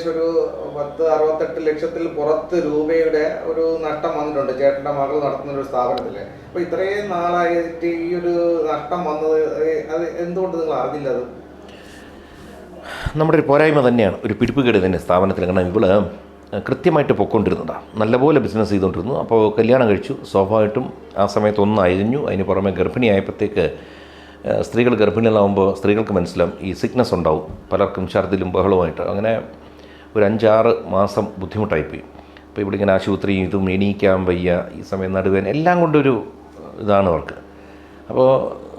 ഏകദേശം ഒരു പത്ത് അറുപത്തെട്ട് ലക്ഷത്തിൽ പുറത്ത് രൂപയുടെ ഒരു നഷ്ടം വന്നിട്ടുണ്ട്. ചേട്ടന്റെ മകൾ നടത്തുന്ന ഒരു സ്ഥാപനത്തിൽ. അപ്പൊ ഇത്രയും നാളായിട്ട് ഈ ഒരു നഷ്ടം വന്നത് അത് എന്തുകൊണ്ട് നിങ്ങൾ അറിഞ്ഞില്ല അത്? നമ്മുടെ ഒരു പോരായ്മ തന്നെയാണ്. ഒരു പിടിപ്പുകേട് തന്നെ സ്ഥാപനത്തിൽ കാരണം ഇവൾ കൃത്യമായിട്ട് പൊയ്ക്കൊണ്ടിരുന്നതാണ് നല്ലപോലെ ബിസിനസ് ചെയ്തുകൊണ്ടിരുന്നു അപ്പോൾ കല്യാണം കഴിച്ചു. സ്വാഭാവികമായിട്ടും ആ സമയത്ത് ഒന്ന് അയഞ്ഞു. അതിന് പുറമെ ഗർഭിണിയായപ്പോഴത്തേക്ക് സ്ത്രീകൾ ഗർഭിണികളാകുമ്പോൾ സ്ത്രീകൾക്ക് മനസ്സിലാവും ഈ സിക്നസ് ഉണ്ടാവും. പലർക്കും ഛർദിലും ബഹളവുമായിട്ട്. അങ്ങനെ ഒരു അഞ്ചാറ് മാസം ബുദ്ധിമുട്ടായിപ്പോയി. അപ്പോൾ ഇവിടെ ഇങ്ങനെ ആശുപത്രി ഇതും എണീക്കാൻ വയ്യ ഈ സമയം നടുവേൻ എല്ലാം കൊണ്ടൊരു ഇതാണ് അവർക്ക്. അപ്പോൾ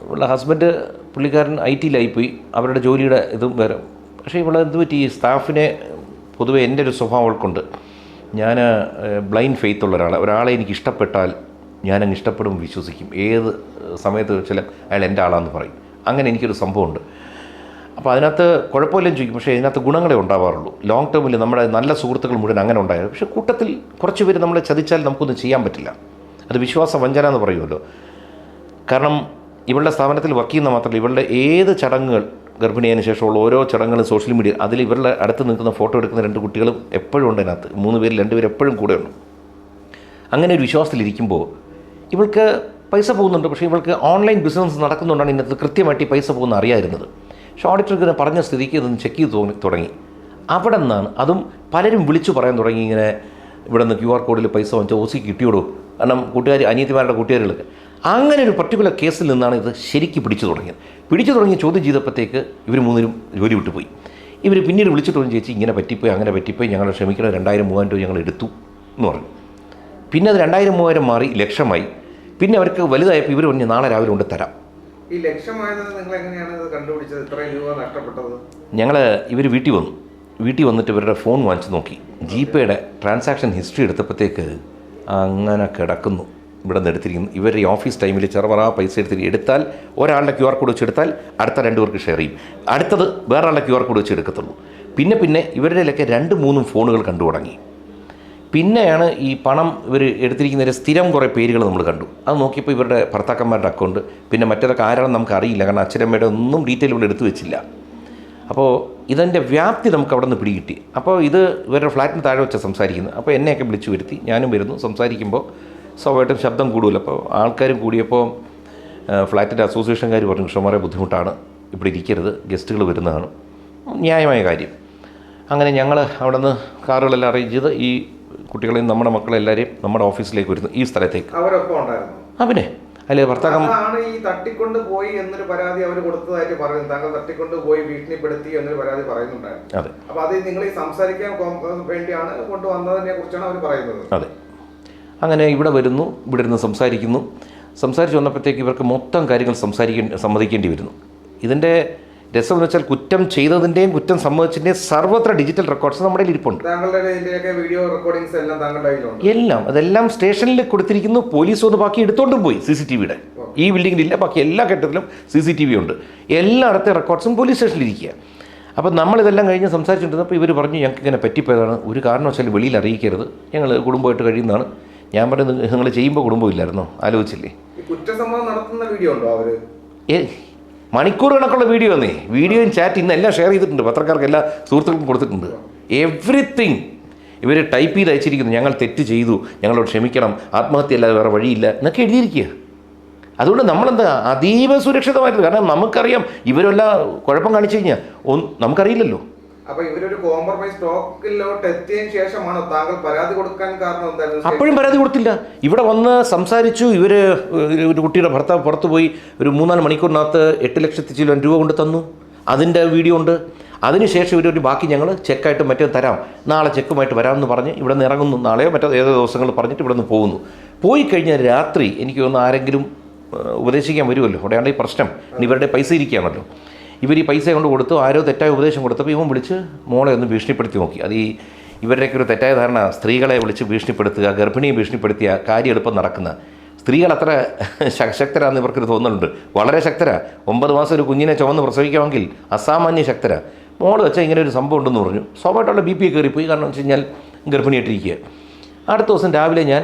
ഇവിടെ ഹസ്ബൻഡ് പുള്ളിക്കാരൻ ഐ ടിയിലായിപ്പോയി. അവരുടെ ജോലിയുടെ ഇതും വേറെ. പക്ഷേ ഇവിടെ എന്ത് പറ്റി? സ്റ്റാഫിനെ പൊതുവെ എന്റെ ഒരു സ്വഭാവം അവൾക്കുണ്ട്. ഞാൻ ബ്ലൈൻഡ് ഫെയ്ത്ത് ഉള്ള ഒരാളെ. ഒരാളെ എനിക്ക് ഇഷ്ടപ്പെട്ടാൽ ഞാനങ്ങ് ഇഷ്ടപ്പെടും വിശ്വസിക്കും. ഏത് സമയത്ത് വെച്ചാലും അയാൾ എന്റെ ആളാന്ന് പറയും. അങ്ങനെ എനിക്കൊരു സംഭവമുണ്ട്. അപ്പോൾ അതിനകത്ത് കുഴപ്പമില്ലെന്ന് ചോദിക്കും. പക്ഷേ ഇതിനകത്ത് ഗുണങ്ങളെ ഉണ്ടാവാറുള്ളൂ. ലോങ് ടേമിൽ നമ്മുടെ നല്ല സുഹൃത്തുക്കൾ മുഴുവൻ അങ്ങനെ ഉണ്ടായത് പക്ഷേ കൂട്ടത്തിൽ കുറച്ച് പേര് നമ്മളെ ചതിച്ചാൽ നമുക്കൊന്നും ചെയ്യാൻ പറ്റില്ല. അത് വിശ്വാസ വഞ്ചന എന്ന് പറയുമല്ലോ. കാരണം ഇവളുടെ സ്ഥാപനത്തിൽ വർക്ക് ചെയ്യുന്ന മാത്രമല്ല ഇവളുടെ ഏത് ചടങ്ങുകൾ ഗർഭിണിയതിന് ശേഷമുള്ള ഓരോ ചടങ്ങുകളും സോഷ്യൽ മീഡിയ അതിൽ ഇവരുടെ അടുത്ത് നിൽക്കുന്ന ഫോട്ടോ എടുക്കുന്ന രണ്ട് കുട്ടികളും എപ്പോഴും ഉണ്ട് അതിനകത്ത്. മൂന്ന് പേരിൽ രണ്ടുപേർ എപ്പോഴും കൂടെ ഉണ്ട്. അങ്ങനെ ഒരു വിശ്വാസത്തിലിരിക്കുമ്പോൾ ഇവൾക്ക് പൈസ പോകുന്നുണ്ട്. പക്ഷേ ഇവൾക്ക് ഓൺലൈൻ ബിസിനസ് നടക്കുന്നുണ്ടാണ് ഇതിനകത്ത് കൃത്യമായിട്ട് പൈസ പോകുന്ന അറിയായിരുന്നത് ഇങ്ങനെ പറഞ്ഞ സ്ഥിതിക്ക് ഇതൊന്ന് ചെക്ക് ചെയ്ത് തുടങ്ങി. അവിടെ നിന്നാണ് അതും പലരും വിളിച്ചു പറയാൻ തുടങ്ങി ഇങ്ങനെ ഇവിടെ നിന്ന് ക്യു ആർ കോഡിൽ പൈസ വാങ്ങിച്ച ഒ സി കിട്ടിയോടൂ? കാരണം കൂട്ടുകാർ അനിയത്തിമാരുടെ കൂട്ടുകാരികളൊക്കെ. അങ്ങനെ ഒരു പർട്ടിക്കുലർ കേസിൽ നിന്നാണ് ഇത് ശരിക്ക് പിടിച്ചു തുടങ്ങിയത്. പിടിച്ചു തുടങ്ങി ചോദ്യം ചെയ്തപ്പോഴത്തേക്ക് ഇവർ മൂന്നിനും ജോലി വിട്ടുപോയി ഇവർ പിന്നീട് വിളിച്ചിട്ട് പറഞ്ഞു ചേച്ചി ഇങ്ങനെ പറ്റിപ്പോയി അങ്ങനെ പറ്റിപ്പോയി ഞങ്ങൾ ക്ഷമിക്കണം രണ്ടായിരം മൂവായിരം രൂപ ഞങ്ങൾ എടുത്തു എന്ന് പറഞ്ഞു. പിന്നെ അത് രണ്ടായിരം മൂവായിരം മാറി ലക്ഷമായി. പിന്നെ അവർക്ക് വലുതായപ്പോൾ ഇവർ പറഞ്ഞു നാളെ രാവിലെ കൊണ്ട് തരാം. ഈ നിങ്ങൾ എങ്ങനെയാണ് കണ്ടുപിടിച്ചത്? രൂപ ഞങ്ങൾ ഇവർ വീട്ടിൽ വന്നു. വീട്ടിൽ വന്നിട്ട് ഇവരുടെ ഫോൺ വാങ്ങിച്ചു നോക്കി. ജി പേയുടെ ട്രാൻസാക്ഷൻ ഹിസ്റ്ററി എടുത്തപ്പോഴത്തേക്ക് അങ്ങനെ കിടക്കുന്നു. ഇവിടെ നിന്ന് എടുത്തിരിക്കുന്നു. ഇവർ ഈ ഓഫീസ് ടൈമിൽ ചെറുപറ പൈസ എടുത്തിട്ട് എടുത്താൽ ഒരാളുടെ ക്യു ആർ കോഡ് വെച്ച് എടുത്താൽ അടുത്ത രണ്ട് പേർക്ക് ഷെയർ ചെയ്യും. അടുത്തത് വേറൊരാളുടെ ക്യു ആർ കോഡ് വെച്ച് എടുക്കത്തുള്ളൂ. പിന്നെ പിന്നെ ഇവരുടെയിലൊക്കെ രണ്ട് മൂന്നും ഫോണുകൾ കണ്ടു തുടങ്ങി. പിന്നെയാണ് ഈ പണം ഇവർ എടുത്തിരിക്കുന്നതിന്റെ സ്ഥിരം കുറേ പേരുകൾ നമ്മൾ കണ്ടു. അത് നോക്കിയപ്പോൾ ഇവരുടെ ഭർത്താക്കന്മാരുടെ അക്കൗണ്ട് പിന്നെ മറ്റേതൊക്കെ ആരാണെന്ന് നമുക്ക് അറിയില്ല. കാരണം അച്ഛനമ്മയുടെ ഒന്നും ഡീറ്റെയിൽ ഇവിടെ എടുത്തു വെച്ചില്ല. അപ്പോൾ ഇതിന്റെ വ്യാപ്തി നമുക്ക് അവിടെ നിന്ന് പിടികിട്ടി. അപ്പോൾ ഇത് ഇവരുടെ ഫ്ലാറ്റിന് താഴെ വെച്ചാൽ സംസാരിക്കുന്നത്. അപ്പോൾ എന്നെയൊക്കെ വിളിച്ചു വരുത്തി. ഞാനും വരുന്നു. സംസാരിക്കുമ്പോൾ സ്വാഭാവികമായിട്ടും ശബ്ദം കൂടുതൽ അപ്പോൾ ആൾക്കാരും കൂടിയപ്പോൾ ഫ്ലാറ്റിന്റെ അസോസിയേഷൻകാർ പറഞ്ഞു ഷോമാരെ ബുദ്ധിമുട്ടാണ്. ഇവിടെ ഇരിക്കരുത്. ഗസ്റ്റുകൾ വരുന്നതാണ്. ന്യായമായ കാര്യം. അങ്ങനെ ഞങ്ങൾ അവിടെ നിന്ന് കാറുകളെല്ലാം അറേഞ്ച് ചെയ്ത് ഈ കുട്ടികളെയും നമ്മുടെ മക്കളെല്ലാവരെയും നമ്മുടെ ഓഫീസിലേക്ക് വരുന്നു ഈ സ്ഥലത്തേക്ക്. അവരൊപ്പം ഉണ്ടായിരുന്നു. ആ പിന്നെ? അതിൽ ഭർത്താക്കം? അതാണ് ഈ തട്ടിക്കൊണ്ട് പോയി എന്നൊരു പരാതി അവർ കൊടുത്തതായിട്ട് പറയുന്നത്. താങ്കൾ തട്ടിക്കൊണ്ട് പോയി ഭീഷണിപ്പെടുത്തി എന്നൊരു പരാതി പറയുന്നുണ്ടായിരുന്നു. അതെ. അപ്പൊ അത് നിങ്ങൾ ഈ സംസാരിക്കാൻ വേണ്ടിയാണ് കൊണ്ടുവന്നതിനെ കുറിച്ചാണ് അവർ പറയുന്നത്. അതെ. അങ്ങനെ ഇവിടെ വരുന്നു ഇവിടെ ഇരുന്ന് സംസാരിക്കുന്നു. സംസാരിച്ച് വന്നപ്പോഴത്തേക്ക് ഇവർക്ക് മൊത്തം കാര്യങ്ങൾ സംസാരിക്കേണ്ടി സമ്മതിക്കേണ്ടി വരുന്നു. ഇതിന്റെ രസം എന്ന് വെച്ചാൽ കുറ്റം ചെയ്തതിന്റെയും കുറ്റം സമ്മതിച്ചതിന്റെയും സർവത്ര ഡിജിറ്റൽ റെക്കോർഡ്സ് നമ്മുടെ ഇരിപ്പുണ്ട് വീഡിയോ റെക്കോർഡിങ്സ് എല്ലാം എല്ലാം അതെല്ലാം സ്റ്റേഷനിൽ കൊടുത്തിരിക്കുന്നു പോലീസ് ഒന്ന് ബാക്കി എടുത്തോണ്ടും പോയി സി സി ടി വിയുടെ ഈ ബിൽഡിങ്ങിലില്ല ബാക്കി എല്ലാ ഘട്ടത്തിലും സി സി ടി വി ഉണ്ട്. എല്ലായിടത്തെ റെക്കോർഡ്സും പോലീസ് സ്റ്റേഷനിൽ ഇരിക്കുക. അപ്പോൾ നമ്മളിതെല്ലാം കഴിഞ്ഞ് സംസാരിച്ചുകൊണ്ടിരുന്നപ്പോൾ ഇവർ പറഞ്ഞു ഞങ്ങൾക്ക് ഇങ്ങനെ പറ്റിപ്പോയതാണ്. ഒരു കാരണവശാലും വെളിയിൽ അറിയിക്കരുത്. ഞങ്ങൾ കുടുംബമായിട്ട് കഴിയുന്നതാണ്. ഞാൻ പറഞ്ഞത് നിങ്ങൾ ചെയ്യുമ്പോൾ കുടുംബമില്ലായിരുന്നോ? ആലോചിച്ചില്ലേ? കുറ്റസമ്മതം നടത്തുന്ന വീഡിയോ ഉണ്ടോ അവർ? ഏ മണിക്കൂർ കണക്കുള്ള വീഡിയോ വന്നേ വീഡിയോയും ചാറ്റ് ഇന്ന് എല്ലാം ഷെയർ ചെയ്തിട്ടുണ്ട്. പത്രക്കാർക്ക് എല്ലാ സുഹൃത്തുക്കൾക്കും കൊടുത്തിട്ടുണ്ട്. എവറിത്തിങ് ഇവർ ടൈപ്പ് ചെയ്ത് അയച്ചിരിക്കുന്നു. ഞങ്ങൾ തെറ്റ് ചെയ്തു. ഞങ്ങളോട് ക്ഷമിക്കണം. ആത്മഹത്യ അല്ലാതെ വേറെ വഴിയില്ല എന്നൊക്കെ എഴുതിയിരിക്കുക. അതുകൊണ്ട് നമ്മളെന്താ അതീവ സുരക്ഷിതമായിട്ട് കാരണം നമുക്കറിയാം ഇവരെല്ലാം കുഴപ്പം കാണിച്ചു കഴിഞ്ഞാൽ നമുക്കറിയില്ലല്ലോ. അപ്പൊ ഇവരൊരു കോംപ്രമൈസ് സ്റ്റോക്കിലോട്ട് എത്തിയതിനു ശേഷമാണോ താങ്കൾ പരാതി കൊടുക്കാൻ കാരണം എന്തായിരുന്നു? അപ്പോഴും പരാതി കൊടുത്തില്ല. ഇവിടെ വന്ന് സംസാരിച്ചു. ഇവർ ഒരു കുട്ടിയുടെ ഭർത്താവ് പുറത്തു പോയി. ഒരു മൂന്നാൽ മണിക്കൂറിനകത്ത് എട്ട് ലക്ഷത്തി ചില രൂപ കൊണ്ട് തന്നു. അതിന്റെ വീഡിയോ ഉണ്ട്. അതിനുശേഷം ഇവരൊരു ബാക്കി ഞങ്ങൾ ചെക്കായിട്ട് മറ്റേ തരാം. നാളെ ചെക്കുമായിട്ട് വരാമെന്ന് പറഞ്ഞ് ഇവിടെ നിന്ന് ഇറങ്ങുന്നു. നാളെയോ മറ്റോ ഏതോ ദിവസങ്ങൾ പറഞ്ഞിട്ട് ഇവിടെ നിന്ന് പോകുന്നു. പോയി കഴിഞ്ഞാൽ രാത്രി എനിക്ക് തോന്നുന്നു ആരെങ്കിലും ഉപദേശിക്കാൻ വരുമല്ലോ. അവിടെയാണ് ഈ പ്രശ്നം. ഇവരുടെ പൈസ ഇരിക്കുകയാണല്ലോ. ഇവർ ഈ പൈസ കൊണ്ട് കൊടുത്തു ആരോ തെറ്റായ ഉപദേശം കൊടുത്തപ്പോൾ ഇവൻ വിളിച്ച് മോളെ ഒന്ന് ഭീഷണിപ്പെടുത്തി നോക്കി. അത് ഈ ഇവരുടെയൊക്കെ ഒരു തെറ്റായ ധാരണ സ്ത്രീകളെ വിളിച്ച് ഭീഷണിപ്പെടുത്തുക ഗർഭിണിയെ ഭീഷണിപ്പെടുത്തിയ കാര്യം എളുപ്പം നടക്കുന്ന. സ്ത്രീകൾ അത്ര ശക്തരാന്ന് ഇവർക്കൊരു തോന്നലുണ്ട്. വളരെ ശക്തരാ. ഒമ്പത് മാസം ഒരു കുഞ്ഞിനെ ചുമന്ന് പ്രസവിക്കാമെങ്കിൽ അസാമാന്യ ശക്തരാ. മോൾ വെച്ചാൽ ഇങ്ങനെ ഒരു സംഭവം ഉണ്ടെന്ന് പറഞ്ഞു. സ്വാഭാവികമായിട്ടുള്ള ബി പി കയറിപ്പോയി. കാരണം വെച്ച് കഴിഞ്ഞാൽ ഗർഭിണിയായിട്ടിരിക്കുക അടുത്ത ദിവസം രാവിലെ ഞാൻ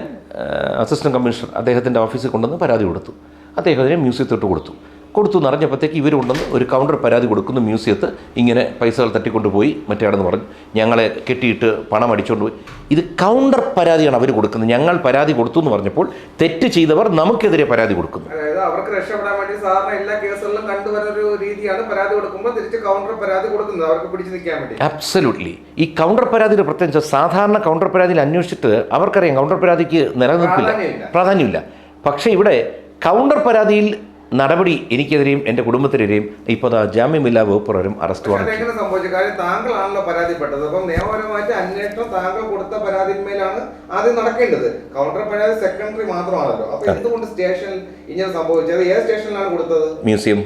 അസിസ്റ്റന്റ് കമ്മീഷണർ അദ്ദേഹത്തിന്റെ ഓഫീസിൽ കൊണ്ടുവന്ന് പരാതി കൊടുത്തു. അദ്ദേഹം അതിനെ മ്യൂസിയത്തോട്ട് കൊടുത്തു. കൊടുത്തു നിറഞ്ഞപ്പോഴത്തേക്ക് ഇവരുണ്ടെന്ന് ഒരു കൗണ്ടർ പരാതി കൊടുക്കുന്നു മ്യൂസിയത്ത് ഇങ്ങനെ പൈസകൾ തട്ടിക്കൊണ്ടുപോയി മറ്റേടെന്ന് പറഞ്ഞു. ഞങ്ങളെ കെട്ടിയിട്ട് പണം അടിച്ചുകൊണ്ട് പോയി. ഇത് കൗണ്ടർ പരാതിയാണ് അവർ കൊടുക്കുന്നത്. ഞങ്ങൾ പരാതി കൊടുത്തു എന്ന് പറഞ്ഞപ്പോൾ തെറ്റ് ചെയ്തവർ നമുക്കെതിരെ പരാതി കൊടുക്കുന്നു. അതായത് അവർക്ക് രക്ഷപ്പെടാൻ വേണ്ടി സാധാരണ എല്ലാ കേസുകളിലും കണ്ടുവരുന്ന ഒരു രീതിയാണ് പരാതി കൊടുക്കുമ്പോൾ തിരിച്ച് കൗണ്ടർ പരാതി കൊടുക്കുന്നത്. അവർക്ക് പിടിച്ചു നിൽക്കാൻ വേണ്ടി. അബ്സല്യൂട്ട്ലി ഈ കൗണ്ടർ പരാതിയുടെ പ്രത്യേകിച്ച് സാധാരണ കൗണ്ടർ പരാതിയിൽ അന്വേഷിച്ചിട്ട് അവർക്കറിയാം കൗണ്ടർ പരാതിക്ക് നിലനിൽപ്പില്ല. പ്രാധാന്യമില്ല. പക്ഷേ ഇവിടെ കൗണ്ടർ പരാതിയിൽ നടപടി എനിക്കെതിരെയും എന്റെ കുടുംബത്തിനെതിരെയും ഇപ്പോൾ ജാമ്യമില്ലാ വകുപ്പ് പ്രകാരം അറസ്റ്റ് വാറണ്ട് സംഭവിച്ച കാര്യം താങ്കളാണല്ലോ പരാതിപ്പെട്ടത്. അപ്പം നിയമപരമായിട്ട് അന്വേഷണം താങ്കൾ കൊടുത്ത പരാതിന്മേലാണ് ആദ്യം നടക്കേണ്ടത്. കൗണ്ടർ പരാതി സെക്കൻഡറി മാത്രമാണല്ലോ. അപ്പൊ എന്തുകൊണ്ട് സ്റ്റേഷനിൽ ഇങ്ങനെ സംഭവിച്ചത്? ഏത് സ്റ്റേഷനിലാണ് കൊടുത്തത്? മ്യൂസിയം.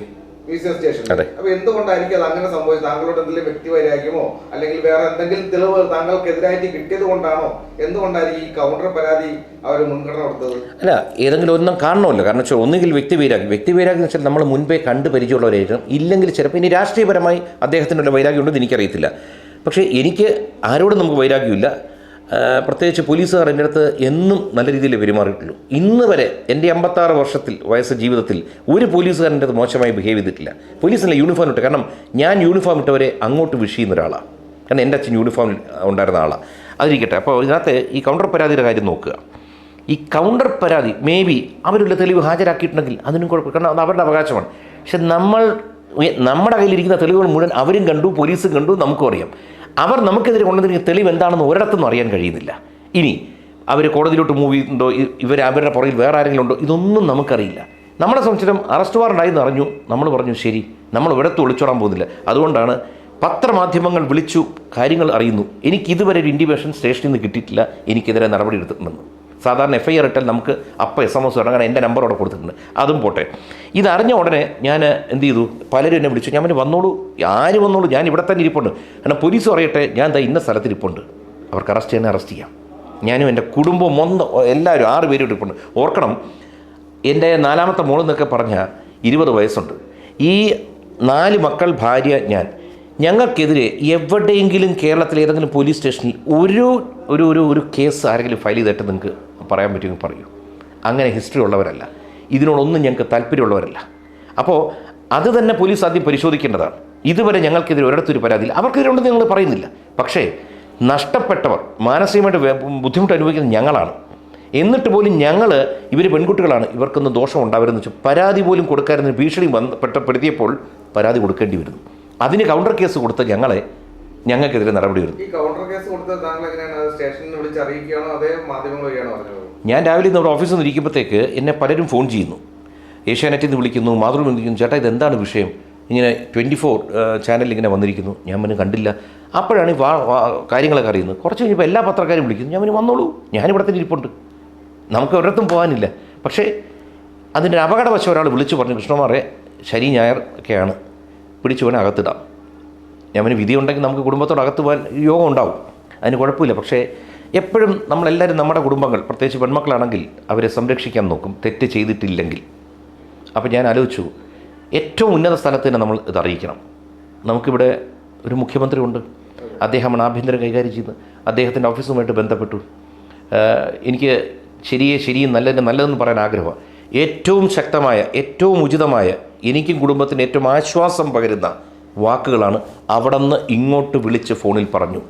അതെ. അപ്പൊ എന്തുകൊണ്ടായിരിക്കും അത് അങ്ങനെ സംഭവിച്ചത്? താങ്കളോട് എന്തെങ്കിലും വ്യക്തിവൈരാഗ്യമോ അല്ലെങ്കിൽ വേറെ എന്തെങ്കിലും തെളിവ് താങ്കൾക്കെതിരായിട്ട് കിട്ടിയത് കൊണ്ടാണോ? എന്തുകൊണ്ടായിരിക്കും ഈ കൗണ്ടർ പരാതി അവർ മുൻഗണന കൊടുത്തത്? അല്ല ഏതെങ്കിലും ഒന്നും കാണണമല്ലോ. കാരണം വെച്ചാൽ ഒന്നുകിൽ വ്യക്തിവൈരാഗ്യം വ്യക്തിവൈരാഗ്യം വെച്ചാൽ നമ്മൾ മുൻപേ കണ്ട് പരിചയമുള്ളവരായിരിക്കണം. ഇല്ലെങ്കിൽ ചിലപ്പോൾ ഇനി രാഷ്ട്രീയപരമായി അദ്ദേഹത്തിനുള്ള വൈരാഗ്യം ഉണ്ടെന്ന് എനിക്കറിയത്തില്ല. പക്ഷേ എനിക്ക് ആരോടും നമുക്ക് വൈരാഗ്യമില്ല. പ്രത്യേകിച്ച് പോലീസുകാർ എന്റെ അടുത്ത് എന്നും നല്ല രീതിയിൽ പെരുമാറിയിട്ടുള്ളൂ ഇന്ന് വരെ എന്റെ അമ്പത്താറ് വർഷത്തിൽ വയസ്സ് ജീവിതത്തിൽ ഒരു പോലീസുകാരൻ എന്റെ അടുത്ത് മോശമായി ബിഹേവ് ചെയ്തിട്ടില്ല. പോലീസിന്റെ യൂണിഫോം ഇട്ട് കാരണം ഞാൻ യൂണിഫോം ഇട്ടവരെ അങ്ങോട്ട് വിഷ് ചെയ്യുന്ന ഒരാളാണ് കാരണം എന്റെ അച്ഛൻ യൂണിഫോം ഉണ്ടായിരുന്ന ആളാണ് അതിരിക്കട്ടെ അപ്പോൾ ഇതിനകത്ത് ഈ കൗണ്ടർ പരാതിയുടെ കാര്യം നോക്കുക. ഈ കൗണ്ടർ പരാതി മേ ബി അവരുടെ തെളിവ് ഹാജരാക്കിയിട്ടുണ്ടെങ്കിൽ അതിനും കുഴപ്പം കാരണം അത് അവരുടെ അവകാശമാണ്. പക്ഷെ നമ്മൾ നമ്മുടെ കയ്യിലിരിക്കുന്ന തെളിവുകൾ മുഴുവൻ അവരും കണ്ടു പോലീസും കണ്ടു നമുക്കും അറിയാം. അവർ നമുക്കെതിരെ കൊണ്ടുവന്നിരിക്കുന്ന തെളിവ് എന്താണെന്ന് ഒരിടത്തൊന്നും അറിയാൻ കഴിയുന്നില്ല. ഇനി അവർ കോടതിയിലോട്ട് മൂവ് ചെയ്യുന്നുണ്ടോ? ഇവർ അവരുടെ പുറകിൽ വേറെ ആരെങ്കിലും ഉണ്ടോ? ഇതൊന്നും നമുക്കറിയില്ല. നമ്മളെ സംബന്ധിച്ചിടം അറസ്റ്റ് വാറണ്ടായി എന്ന് അറിഞ്ഞു. നമ്മൾ പറഞ്ഞു ശരി നമ്മൾ ഇവിടത്ത് ഒളിച്ചോടാൻ പോകുന്നില്ല. അതുകൊണ്ടാണ് പത്രമാധ്യമങ്ങൾ വിളിച്ചു കാര്യങ്ങൾ അറിയുന്നു. എനിക്കിതുവരെ ഒരു ഇൻഡിവേഷൻ സ്റ്റേഷനിൽ നിന്ന് കിട്ടിയിട്ടില്ല. എനിക്കെതിരെ നടപടി എടുത്തിട്ടുണ്ടെന്ന്. സാധാരണ എഫ് ഐ ആർ ഇട്ടാൽ നമുക്ക് അപ്പം എസ് എം എസ് ഇറങ്ങാൻ എന്റെ നമ്പർ അവിടെ കൊടുത്തിട്ടുണ്ട്. അതും പോട്ടെ. ഇതറിഞ്ഞ ഉടനെ ഞാൻ എന്ത് ചെയ്തു? പലരും എന്നെ വിളിച്ചു. ഞാൻ പിന്നെ വന്നോളൂ. ആര് വന്നോളൂ? ഞാൻ ഇവിടെ തന്നെ ഇരിപ്പുണ്ട്. കാരണം പോലീസ് പറയട്ടെ ഞാൻ എന്താ ഇന്ന സ്ഥലത്ത് ഇരിപ്പുണ്ട്. അവർക്ക് അറസ്റ്റ് ചെയ്യാൻ അറസ്റ്റ് ചെയ്യാം. ഞാനും എന്റെ കുടുംബം ഒന്ന് എല്ലാവരും ആറ് പേരും ഇരിപ്പുണ്ട്. ഓർക്കണം എന്റെ നാലാമത്തെ മോൾ എന്നൊക്കെ പറഞ്ഞാൽ ഇരുപത് വയസ്സുണ്ട്. ഈ നാല് മക്കൾ ഭാര്യ ഞാൻ. ഞങ്ങൾക്കെതിരെ എവിടെയെങ്കിലും കേരളത്തിലെ ഏതെങ്കിലും പോലീസ് സ്റ്റേഷനിൽ ഒരു ഒരു ഒരു കേസ് ആരെങ്കിലും ഫയൽ ചെയ്തിട്ട് നിങ്ങൾക്ക് പറയാൻ പറ്റുമെങ്കിൽ പറയൂ. അങ്ങനെ ഹിസ്റ്ററി ഉള്ളവരല്ല. ഇതിനോടൊന്നും ഞങ്ങൾക്ക് താല്പര്യമുള്ളവരല്ല. അപ്പോൾ അത് തന്നെ പോലീസ് ആദ്യം പരിശോധിക്കേണ്ടതാണ്. ഇതുവരെ ഞങ്ങൾക്കെതിരെ ഒരിടത്തൊരു പരാതിയില്ല. അവർക്കെതിരെ ഉണ്ടെന്ന് ഞങ്ങൾ പറയുന്നില്ല. പക്ഷേ നഷ്ടപ്പെട്ടവർ മാനസികമായിട്ട് ബുദ്ധിമുട്ട് അനുഭവിക്കുന്നത് ഞങ്ങളാണ്. എന്നിട്ട് പോലും ഞങ്ങൾ ഇവർ പെൺകുട്ടികളാണ്. ഇവർക്കൊന്നും ദോഷം ഉണ്ടാവരുതെന്ന് വെച്ചാൽ പരാതി പോലും കൊടുക്കാതിരുന്ന ഭീഷണി വന്ന് പെട്ടപ്പെടുത്തിയപ്പോൾ പരാതി കൊടുക്കേണ്ടി വരുന്നു. അതിന് കൗണ്ടർ കേസ് കൊടുത്ത ഞങ്ങളെ ഞങ്ങൾക്കെതിരെ നടപടി വരുന്നു. ഞാൻ രാവിലെ ഇന്ന് ഇവിടെ ഓഫീസിൽ നിന്ന് ഇരിക്കുമ്പോഴത്തേക്ക് എന്നെ പലരും ഫോൺ ചെയ്യുന്നു. ഏഷ്യാനെറ്റിൽ നിന്ന് വിളിക്കുന്നു മാതൃഭൂമി വിളിക്കുന്നു. ചേട്ടാ ഇതെന്താണ് വിഷയം? ഇങ്ങനെ ട്വന്റി ഫോർ ചാനലിൽ ഇങ്ങനെ വന്നിരിക്കുന്നു. ഞാൻ പിന്നെ കണ്ടില്ല. അപ്പോഴാണ് ഈ വാ കാര്യങ്ങളൊക്കെ അറിയുന്നത്. കുറച്ച് കഴിഞ്ഞപ്പോൾ എല്ലാ പത്രക്കാരും വിളിക്കുന്നു. ഞാൻ പിന്നെ വന്നോളൂ. ഞാനിവിടെ തന്നെ ഇരിപ്പുണ്ട്. നമുക്ക് ഒരിടത്തും പോകാനില്ല. പക്ഷേ അതിന്റെ അപകടവശം ഒരാൾ വിളിച്ചു പറഞ്ഞു. കൃഷ്ണമാറെ ശരി ഞായർ ഒക്കെയാണ്. പിടിച്ചു വേണേൽ അകത്തിടാം. പിന്നെ വിധി ഉണ്ടെങ്കിൽ നമുക്ക് കുടുംബത്തോട് അകത്ത് പോകാൻ യോഗം ഉണ്ടാവും അതിന് കുഴപ്പമില്ല. പക്ഷേ എപ്പോഴും നമ്മളെല്ലാവരും നമ്മുടെ കുടുംബങ്ങൾ പ്രത്യേകിച്ച് പെൺമക്കളാണെങ്കിൽ അവരെ സംരക്ഷിക്കാൻ നോക്കും. തെറ്റ് ചെയ്തിട്ടില്ലെങ്കിൽ. അപ്പോൾ ഞാൻ ആലോചിച്ചു ഏറ്റവും ഉന്നത സ്ഥലത്ത് തന്നെ നമ്മൾ ഇത് അറിയിക്കണം. നമുക്കിവിടെ ഒരു മുഖ്യമന്ത്രി ഉണ്ട്. അദ്ദേഹമാണ് ആഭ്യന്തരം കൈകാര്യം ചെയ്യുന്നത്. അദ്ദേഹത്തിന്റെ ഓഫീസുമായിട്ട് ബന്ധപ്പെട്ടു. എനിക്ക് ശരിയെ ശരിയും നല്ലതിന് നല്ലതെന്ന് പറയാൻ ആഗ്രഹമാണ്. ഏറ്റവും ശക്തമായ ഏറ്റവും ഉചിതമായ എനിക്കും കുടുംബത്തിന് ഏറ്റവും ആശ്വാസം പകരുന്ന വാക്കുകളാണ് അവിടെ നിന്ന് ഇങ്ങോട്ട് വിളിച്ച് ഫോണിൽ പറഞ്ഞു.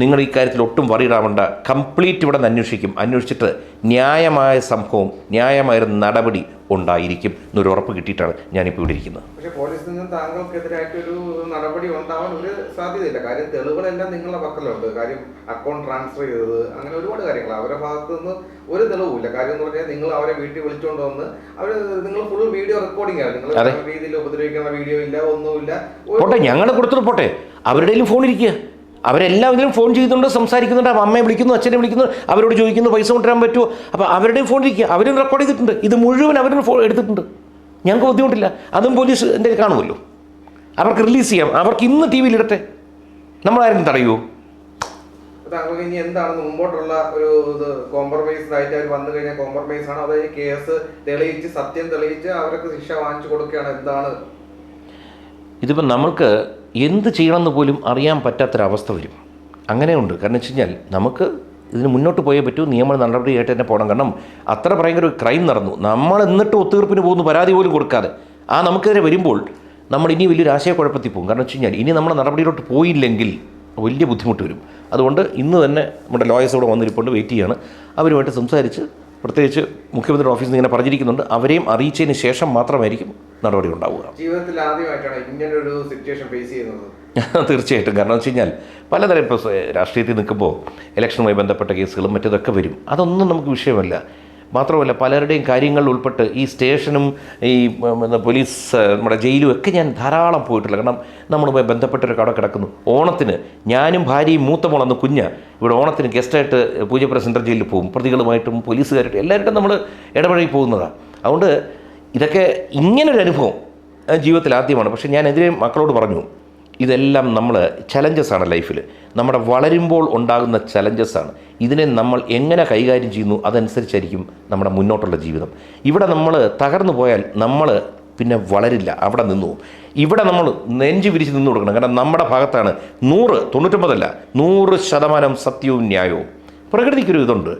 നിങ്ങൾ ഈ കാര്യത്തിൽ ഒട്ടും വറിയിടാവേണ്ട കംപ്ലീറ്റ് ഇവിടെ നിന്ന് അന്വേഷിക്കും. അന്വേഷിച്ചിട്ട് ന്യായമായ സംഭവം ന്യായമായ ഒരു നടപടി ഉണ്ടായിരിക്കും എന്നൊരു ഉറപ്പ് കിട്ടിയിട്ടാണ് ഞാനിപ്പോൾ ഇവിടെ ഇരിക്കുന്നത്. പക്ഷേ പോലീസിൽ നിന്ന് താങ്കൾക്കെതിരായിട്ടൊരു നടപടി ഉണ്ടാവാൻ ഒരു സാധ്യതയില്ല. കാര്യം തെളിവുകളെല്ലാം നിങ്ങളുടെ പക്കലുണ്ട്. കാര്യം അക്കൗണ്ട് ട്രാൻസ്ഫർ ചെയ്തത് അങ്ങനെ ഒരുപാട് കാര്യങ്ങൾ. അവരുടെ ഭാഗത്തു നിന്ന് ഒരു തെളിവുമില്ല. കാര്യം എന്ന് പറഞ്ഞാൽ നിങ്ങൾ അവരെ വീട്ടിൽ വിളിച്ചുകൊണ്ട് വന്ന് അവർ നിങ്ങൾ ഫുൾ വീഡിയോ റെക്കോർഡിംഗ് ആണ്. നിങ്ങൾ. രീതിയിൽ ഉപദ്രവിക്കുന്ന വീഡിയോ ഇല്ല ഒന്നുമില്ല. പോട്ടെ ഞങ്ങൾ കൊടുത്തിട്ട് പോട്ടെ. അവരുടെയും ഫോൺ ഇരിക്കുക അവരെല്ലാം ഇതിലും ഫോൺ ചെയ്യുന്നുണ്ട് സംസാരിക്കുന്നുണ്ട്. അപ്പം അമ്മയെ വിളിക്കുന്നു അച്ഛനെ വിളിക്കുന്നു അവരോട് ചോദിക്കുന്നു പൈസ കൊണ്ടുവരാൻ പറ്റുമോ? അപ്പോൾ അവരുടെയും ഫോൺ ഇരിക്കുക അവരും റെക്കോർഡ് ചെയ്തിട്ടുണ്ട്. ഇത് മുഴുവൻ അവരും ഫോൺ എടുത്തിട്ടുണ്ട്. ഞങ്ങൾക്ക് ബുദ്ധിമുട്ടില്ല. അതും പോലീസ് എന്റെ കാണുമല്ലോ. അവർക്ക് റിലീസ് ചെയ്യാം. അവർക്ക് ഇന്ന് ടി വിയിൽ ഇടട്ടെ. നമ്മളാരും തടയൂ താങ്കൾക്ക് ഇനി എന്താണ് മുമ്പോട്ടുള്ള ഒരു ഇത് കോംപ്രമൈസ് ആയിട്ട് അവർ വന്നു കഴിഞ്ഞാൽ കോംപ്രമൈസ് ആണ്? കേസ് തെളിയിച്ച് സത്യം തെളിയിച്ച് അവർക്ക് ശിക്ഷ വാങ്ങിച്ചു കൊടുക്കുകയാണ്? എന്താണ്? ഇതിപ്പോൾ നമ്മൾക്ക് എന്ത് ചെയ്യണമെന്ന് പോലും അറിയാൻ പറ്റാത്തൊരവസ്ഥ വരും. അങ്ങനെയുണ്ട്. കാരണം വെച്ച് കഴിഞ്ഞാൽ നമുക്ക് ഇതിന് മുന്നോട്ട് പോയേ പറ്റൂ നിയമ നടപടിയായിട്ട് തന്നെ പോകണം. കാരണം അത്ര ഭയങ്കര ഒരു ക്രൈം നടന്നു. നമ്മൾ എന്നിട്ട് ഒത്തുതീർപ്പിന് പോകുന്നു പരാതി പോലും കൊടുക്കാതെ. ആ നമുക്കെതിരെ വരുമ്പോൾ നമ്മൾ ഇനി വലിയൊരു ആശയക്കുഴപ്പത്തിൽ പോകും. കാരണം വെച്ച് കഴിഞ്ഞാൽ ഇനി നമ്മുടെ നടപടിയിലോട്ട് പോയില്ലെങ്കിൽ വലിയ ബുദ്ധിമുട്ട് വരും. അതുകൊണ്ട് ഇന്ന് തന്നെ നമ്മുടെ ലോയേഴ്സ് ഇവിടെ വന്നിരിപ്പോണ്ട് വെയിറ്റ് ചെയ്യാണ്. അവരുമായിട്ട് സംസാരിച്ച് പ്രത്യേകിച്ച് മുഖ്യമന്ത്രിയുടെ ഓഫീസിൽ നിന്ന് ഇങ്ങനെ പറഞ്ഞിരിക്കുന്നുണ്ട്. അവരെയും അറിയിച്ചതിന് ശേഷം മാത്രമായിരിക്കും നടപടി ഉണ്ടാവുക. ജീവിതത്തിൽ ആദ്യമായിട്ടാണ് ഇങ്ങനൊരു സിറ്റുവേഷൻ ഫേസ് ചെയ്യുന്നത്. തീർച്ചയായിട്ടും. കാരണം വെച്ച് കഴിഞ്ഞാൽ പലതരം ഇപ്പോൾ രാഷ്ട്രീയത്തിൽ നിൽക്കുമ്പോൾ ഇലക്ഷനുമായി ബന്ധപ്പെട്ട കേസുകളും മറ്റതൊക്കെ വരും. അതൊന്നും നമുക്ക് വിഷയമല്ല. മാത്രമല്ല പലരുടെയും കാര്യങ്ങൾ ഉൾപ്പെട്ട് ഈ സ്റ്റേഷനും ഈ പോലീസ് നമ്മുടെ ജയിലും ഒക്കെ ഞാൻ ധാരാളം പോയിട്ടില്ല. കാരണം നമ്മളുമായി ബന്ധപ്പെട്ടൊരു കട കിടക്കുന്നു. ഓണത്തിന് ഞാനും ഭാര്യയും മൂത്ത മോളന്ന് കുഞ്ഞ്. ഇവിടെ ഓണത്തിന് ഗസ്റ്റായിട്ട് പൂജപ്പുര സെൻട്രൽ ജയിലിൽ പോകും. പ്രതികളുമായിട്ടും പോലീസുകാരായിട്ടും എല്ലാവരുമായിട്ടും നമ്മൾ ഇടപഴകി പോകുന്നതാണ് അതുകൊണ്ട് ഇതൊക്കെ ഇങ്ങനൊരു അനുഭവം ജീവിതത്തിൽ ആദ്യമാണ്. പക്ഷേ ഞാൻ എതിരെ മക്കളോട് പറഞ്ഞു ഇതെല്ലാം നമ്മൾ ചലഞ്ചസാണ് ലൈഫിൽ നമ്മുടെ വളരുമ്പോൾ ഉണ്ടാകുന്ന ചലഞ്ചസ് ആണ്. ഇതിനെ നമ്മൾ എങ്ങനെ കൈകാര്യം ചെയ്യുന്നു അതനുസരിച്ചായിരിക്കും നമ്മുടെ മുന്നോട്ടുള്ള ജീവിതം. ഇവിടെ നമ്മൾ തകർന്നു പോയാൽ നമ്മൾ പിന്നെ വളരില്ല അവിടെ നിന്നു ഇവിടെ നമ്മൾ നെഞ്ചു വിരിച്ച് നിന്നു കൊടുക്കണം. കാരണം നമ്മുടെ ഭാഗത്താണ് നൂറ് തൊണ്ണൂറ്റൊമ്പതല്ല നൂറ് ശതമാനം സത്യവും ന്യായവും. പ്രകൃതിക്കൊരു ഇതുണ്ട്.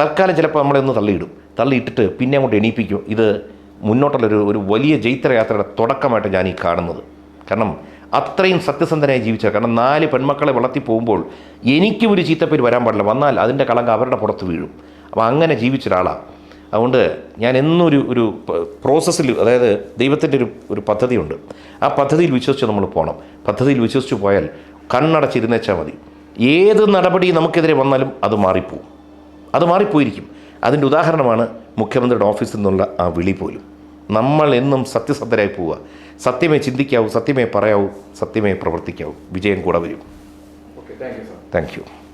തൽക്കാലം ചിലപ്പോൾ നമ്മളെ ഒന്ന് തള്ളിയിടും. തള്ളിയിട്ടിട്ട് പിന്നെ അങ്ങോട്ട് എണീപ്പിക്കും. ഇത് മുന്നോട്ടുള്ളൊരു ഒരു വലിയ ജൈത്രയാത്രയുടെ തുടക്കമായിട്ട് ഞാൻ ഈ കാണുന്നത്. കാരണം അത്രയും സത്യസന്ധനായി ജീവിച്ചത് കാരണം നാല് പെൺമക്കളെ വളർത്തി പോകുമ്പോൾ എനിക്കും ഒരു ചീത്തപ്പേര് വരാൻ പാടില്ല. വന്നാൽ അതിന്റെ കളങ്ക അവരുടെ പുറത്ത് വീഴും. അപ്പോൾ അങ്ങനെ ജീവിച്ച ഒരാളാണ് അതുകൊണ്ട് ഞാൻ എന്നൊരു ഒരു പ്രോസസ്സിൽ അതായത് ദൈവത്തിന്റെ ഒരു ഒരു പദ്ധതിയുണ്ട്. ആ പദ്ധതിയിൽ വിശ്വസിച്ച് നമ്മൾ പോകണം പദ്ധതിയിൽ വിശ്വസിച്ച് പോയാൽ കണ്ണടച്ചിരുന്നേച്ചാൽ മതി. ഏത് നടപടി നമുക്കെതിരെ വന്നാലും അത് മാറിപ്പോവും. അത് മാറിപ്പോയിരിക്കും. അതിന്റെ ഉദാഹരണമാണ് മുഖ്യമന്ത്രിയുടെ ഓഫീസിൽ നിന്നുള്ള ആ വിളി പോലും. നമ്മൾ എന്നും സത്യസന്ധരായി പോവുക. സത്യമേ ചിന്തിക്കാവൂ സത്യമേ പറയാവൂ സത്യമേ പ്രവർത്തിക്കാവൂ. വിജയം കൂടെ വരും. Okay thank you sir thank you